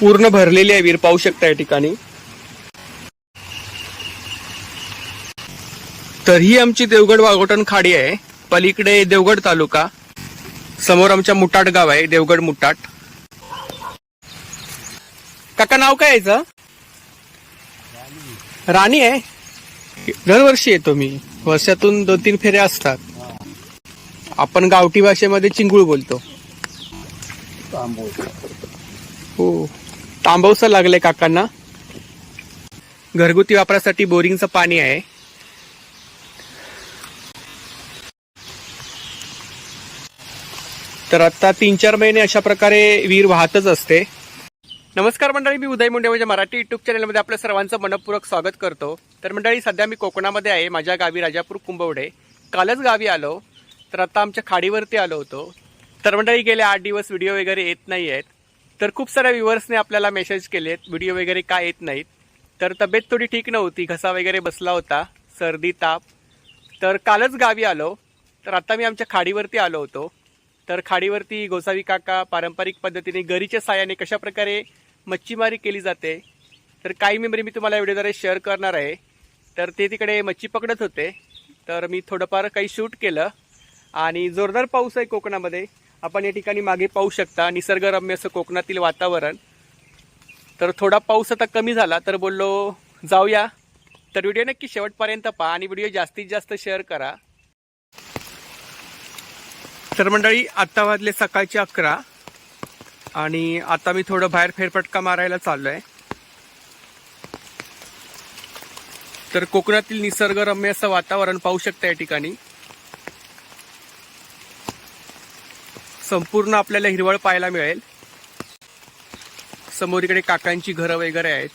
पूर्ण भरलेली आहे विहीर. पाहू शकता या ठिकाणी. तर ही आमची देवगड वाघोटण खाडी आहे. पलीकडे देवगड तालुका. समोर आमच्या मुटाट गाव आहे देवगड मुटाट. काका नाव काय यायचं राणी आहे? दरवर्षी येतो मी. वर्षातून दोन तीन फेऱ्या असतात. आपण गावठी भाषेमध्ये चिंगूळ बोलतो. हो. तांबवसं लागलंय काकांना. घरगुती वापरासाठी बोरिंगचं पाणी आहे. तर आता तीन चार महिने अशा प्रकारे विहीर वाहतच असते. नमस्कार मंडळी मी उदय मुंडे म्हणजे मराठी युट्यूब चॅनलमध्ये आपल्या सर्वांचं मनपूर्वक स्वागत करतो. तर मंडळी सध्या मी कोकणामध्ये आहे. माझ्या गावी राजापूर कुंभवडे. कालच गावी आलो. तर आता आमच्या खाडीवरती आलो होतो. तर मंडळी गेले आठ दिवस व्हिडिओ वगैरे येत नाही आहेत तर खूप साऱ्या व्ह्युअर्सने आपल्याला मेसेज केलेत. व्हिडिओ वगैरे का येत नाहीत. तर तब्येत थोडी ठीक नव्हती. घसा वगैरे बसला होता. सर्दी ताप. तर कालच गावी आलो. तर आता मी आमच्या खाडीवरती आलो होतो. तर खाडीवरती गोसावी काका पारंपरिक पद्धतीने गरीच्या साह्याने कशाप्रकारे मच्छीमारी केली जाते तर काही मेमरी मी तुम्हाला व्हिडिओद्वारे शेअर करणार आहे. तर ते तिकडे मच्छी पकडत होते. तर मी थोडंफार काही शूट केलं. आणि जोरदार पाऊस आहे कोकणामध्ये. आपण या ठिकाणी मागे पाहू शकता निसर्गरम्य असं कोकणातील वातावरण. तर थोडा पाऊस आता कमी झाला तर बोललो जाऊया. तर व्हिडिओ नक्की शेवटपर्यंत पहा आणि व्हिडिओ जास्तीत जास्त शेअर करा. तर मंडळी आत्ता वाजले सकाळचे अकरा आणि आता मी थोडं बाहेर फेरफटका मारायला चाललोय. तर कोकणातील निसर्गरम्य असं वातावरण पाहू शकता या ठिकाणी. संपूर्ण आपल्याला हिरवळ पाहायला मिळेल. समोर इकडे काकांची घरं वगैरे आहेत.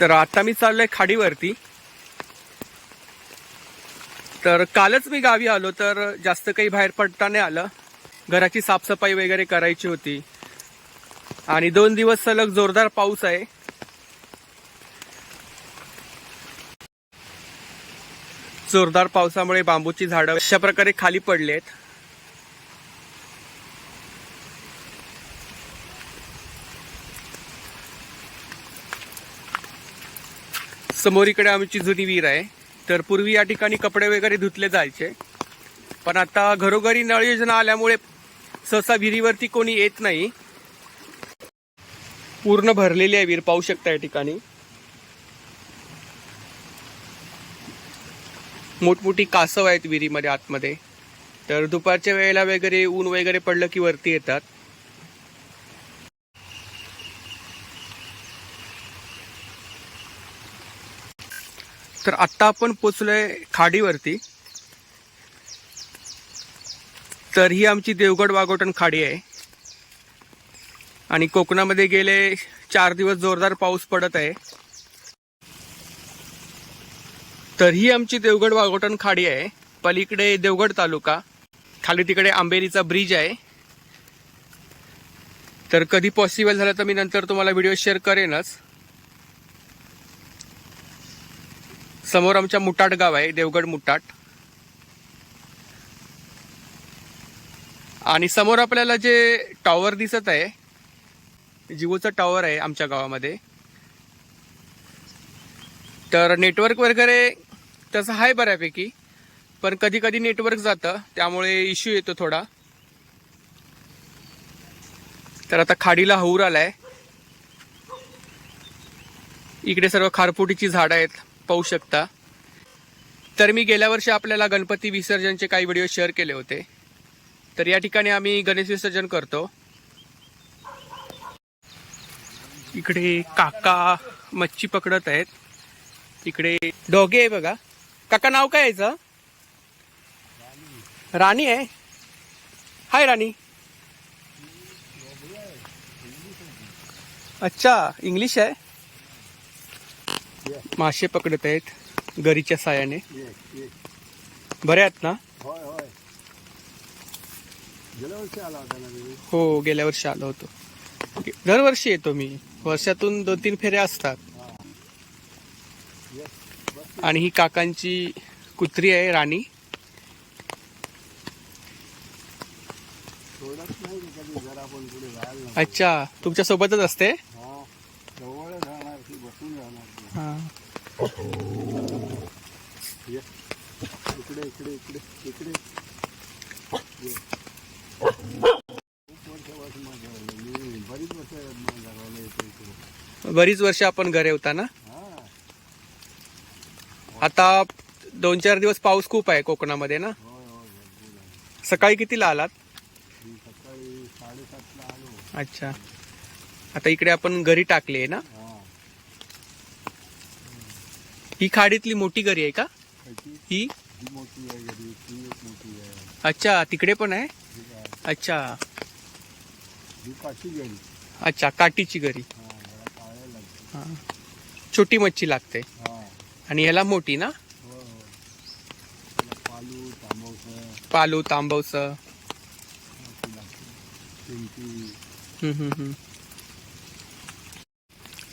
तर आता मी चाललोय खाडीवरती. तर कालच मी गावी आलो तर जास्त काही बाहेर पडता नाही आलं. घराची साफसफाई वगैरे करायची होती. आणि दोन दिवस सलग जोरदार पाऊस आहे. जोरदार पावसामुळे बांबूची झाडं अशा प्रकारे खाली पडलेत. समोरीकडे आमची जुनी विहीर आहे. तर पूर्वी या ठिकाणी कपडे वगैरे धुतले जायचे. पण आता घरोघरी नळ योजना आल्यामुळे सहसा विहिरीवरती कोणी येत नाही. पूर्ण भरलेली आहे विहीर पाहू शकता या ठिकाणी. मोठमोठी कासव आहेत विहिरीमध्ये आतमध्ये. तर दुपारच्या वेळेला वगैरे ऊन वगैरे पडलं की वरती येतात. तर आत्ता आपण पोचलोय खाडीवरती. तर ही आमची देवगड वाघोटण खाडी आहे. आणि कोकणामध्ये गेले चार दिवस जोरदार पाऊस पडत आहे. तर ही आमची देवगड वाघोटण खाडी आहे. पलीकडे देवगड तालुका खाली तिकडे आंबेरीचा ब्रिज आहे. तर कधी पॉसिबल झालं तर मी नंतर तुम्हाला व्हिडिओ शेअर करेनच. समोर आमच्या मुटाट गाव आहे देवगड मुटाट. आणि समोर आपल्याला जे टॉवर दिसत आहे जिओचं टॉवर आहे आमच्या गावामध्ये. तर नेटवर्क वगैरे तसं आहे बऱ्यापैकी. पण कधी कधी नेटवर्क जातं त्यामुळे इश्यू येतो थोडा. तर आता खाडीला हौर आलाय. इकडे सर्व खारफुटीची झाडं आहेत पाहू शकता. तर मी गेल्या वर्षी आपल्याला गणपती विसर्जनचे काही व्हिडिओ शेअर केले होते. तर या ठिकाणी आम्ही गणेश विसर्जन करतो. इकडे काका मच्छी पकडत आहेत. इकडे डॉगे आहे बघा. काका नाव काय यायचं? राणी आहे? हाय राणी. अच्छा इंग्लिश आहे? मासे पकडत आहेत गरीच्या सायाने. बरे आहेत ना? गेल्या वर्षी आला होता ना हो गेल्या वर्षी आलो होतो. दरवर्षी येतो मी. वर्षातून दोन तीन फेऱ्या असतात. आणि ही काकांची कुत्री आहे राणी. अच्छा तुमच्या सोबतच असते? इकडे इकडे बरीच वर्ष आपण घरे होता ना? आता दोन चार दिवस पाऊस खूप आहे कोकणामध्ये ना? सकाळी कितीला आलात? अच्छा. आता इकडे आपण घरी टाकली आहे ना? ही खाडीतली मोठी घरी आहे का? ही? ती अच्छा तिकडे पण आहे? अच्छा. घरी अच्छा काटीची घरी. छोटी मच्छी लागते. हा. आणि ह्याला मोठी ना? पालू तांबवस.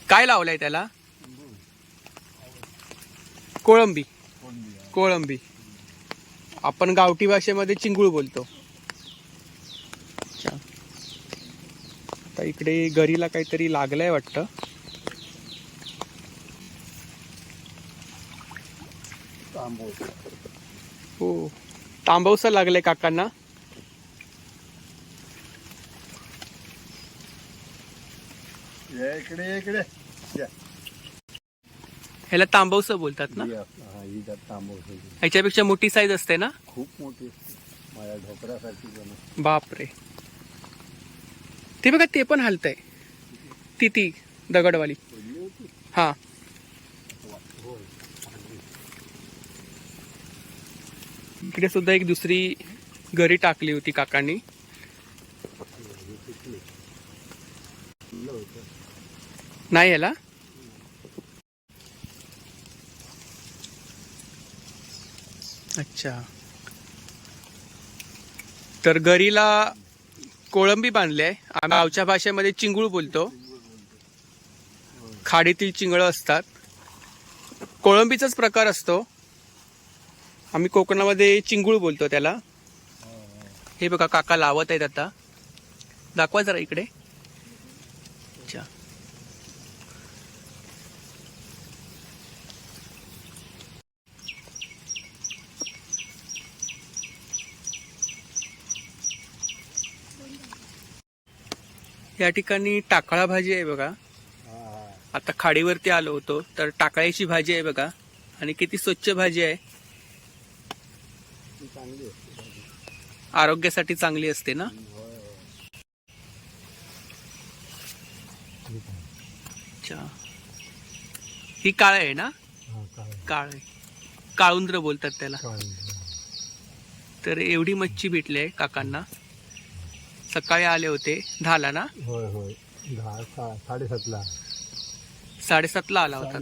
काय लावलंय त्याला? कोळंबी. कोळंबी. आपण गावठी भाषेमध्ये चिंगूळ बोलतो. आता इकडे गरीला काहीतरी लागलंय वाटतं. तांबवसं हो तांबवस लागलंय काकांना. इकडे इकडे. ह्याला तांबवस बोलतात ना? तांबवसं ह्याच्यापेक्षा मोठी साईज असते ना? खूप मोठी असते. माझ्या ढोकऱ्यासाठी बापरे. ते बघा ते पण हलतंय. ती ती दगडवाली. हा. इकडे सुद्धा एक दुसरी घरी टाकली होती काकांनी. नाही याला? अच्छा. तर गरीला कोळंबी बांधली आहे. आम्ही गावच्या भाषेमध्ये चिंगूळ बोलतो. खाडीतील चिंगळं असतात. कोळंबीचाच प्रकार असतो. आम्ही कोकणामध्ये चिंगूळ बोलतो त्याला. हे बघा काका लावत आहेत आता. दाखवा जरा इकडे. अच्छा. या ठिकाणी टाकळा भाजी आहे बघा. आता खाडीवरती आलो होतो तर टाकळ्याची भाजी आहे बघा. आणि किती स्वच्छ भाजी आहे. चांगली असते. भाजी. आरोग्यासाठी चांगली असते ना? अच्छा. ही काळ आहे ना? हा काळ काळुंद्र बोलतात त्याला. तर एवढी मच्छी भेटली आहे काकांना. सकाळी आले होते. दहाला ना? होय होय. दहा साडेसातला. साडेसातला आला होता.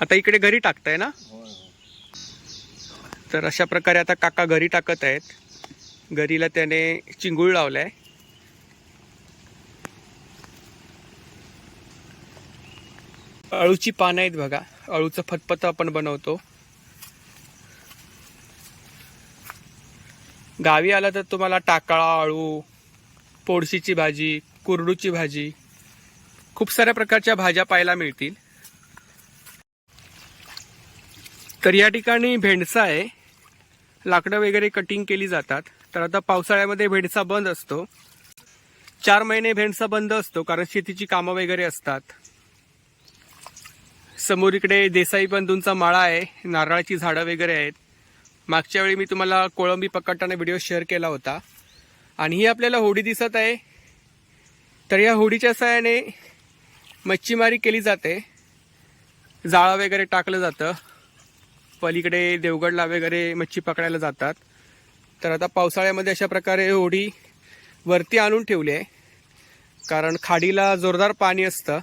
आता इकडे घरी टाकताय ना? होय तर अशा प्रकारे आता काका घरी टाकत आहेत. घरीला त्याने चिंगूळ लावलाय. अळूची पानं आहेत बघा. अळूचं फतफत आपण बनवतो. गावी आला तर तुम्हाला टाकाळा अळू पोडशीची भाजी कुरडूची भाजी खूप साऱ्या प्रकारच्या भाज्या पाहायला मिळतील. तर या ठिकाणी भेंडसा आहे. लाकडं वगैरे कटिंग केली जातात. तर आता पावसाळ्यामध्ये भेंडसा बंद असतो. चार महिने भेंडसा बंद असतो कारण शेतीची कामं वगैरे असतात. समोर इकडे देसाई बंधूंचा माळा आहे. नारळाची झाडं वगैरे आहेत. मागच्या वेळी मी तुम्हाला कोळंबी पकडताना व्हिडिओ शेअर केला होता. आणि ही आपल्याला होडी दिसत आहे. तर या होडीच्या सहाय्याने मच्छीमारी केली जाते. जाळं वगैरे टाकलं जातं. पलीकडे देवगडला वगैरे मच्छी पकडायला जातात. तर आता पावसाळ्यामध्ये अशा प्रकारे होडी वरती आणून ठेवली आहे. कारण खाडीला जोरदार पाणी असतं.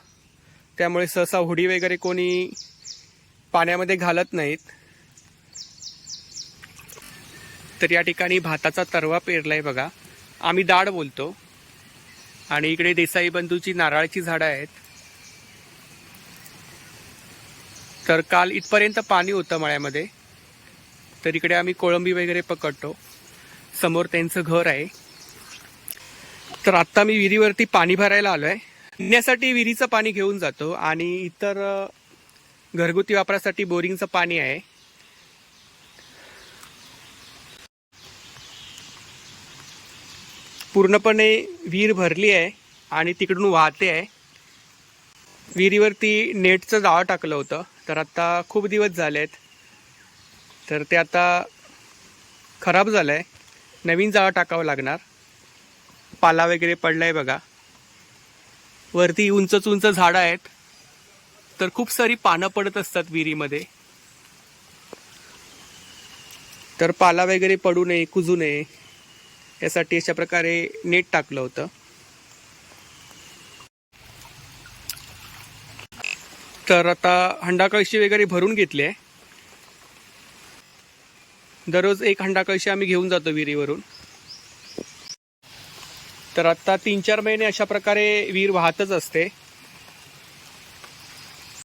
त्यामुळे सहसा होडी वगैरे कोणी पाण्यामध्ये घालत नाहीत. तर या ठिकाणी भाताचा तरवा पेरलाय बघा. आम्ही दाड बोलतो. आणि इकडे देसाई बंधूची नारळाची झाडं आहेत. तर काल इथपर्यंत पाणी होतं मळ्यामध्ये. तर इकडे आम्ही कोळंबी वगैरे पकडतो. समोर त्यांचं घर आहे. तर आत्ता मी विहिरीवरती पाणी भरायला आलो आहे पिण्यासाठी विहिरीचं पाणी घेऊन जातो आणि इतर घरगुती वापरासाठी बोरिंगचं पाणी आहे. पूर्णपणे विहीर भरली आहे आणि तिकडून वाहते आहे. विहिरीवरती नेटचं जाळं टाकलं होतं. तर आता खूप दिवस झाले आहेत तर ते आता खराब झालं आहे नवीन जाळं टाकावं लागणार. पाला वगैरे पडला आहे बघा. वरती उंचच उंच झाडं आहेत. तर खूप सारी पानं पडत असतात विहिरीमध्ये. तर पाला वगैरे पडू नये कुजू नये. यासाठी अशा प्रकारे नेट टाकलं होतं. तर आता हंडा कळशी वगैरे भरून घेतली आहे. दररोज एक हंडा कळशी आम्ही घेऊन जातो विहिरीवरून. तर आत्ता तीन चार महिने अशा प्रकारे विहीर वाहतच असते.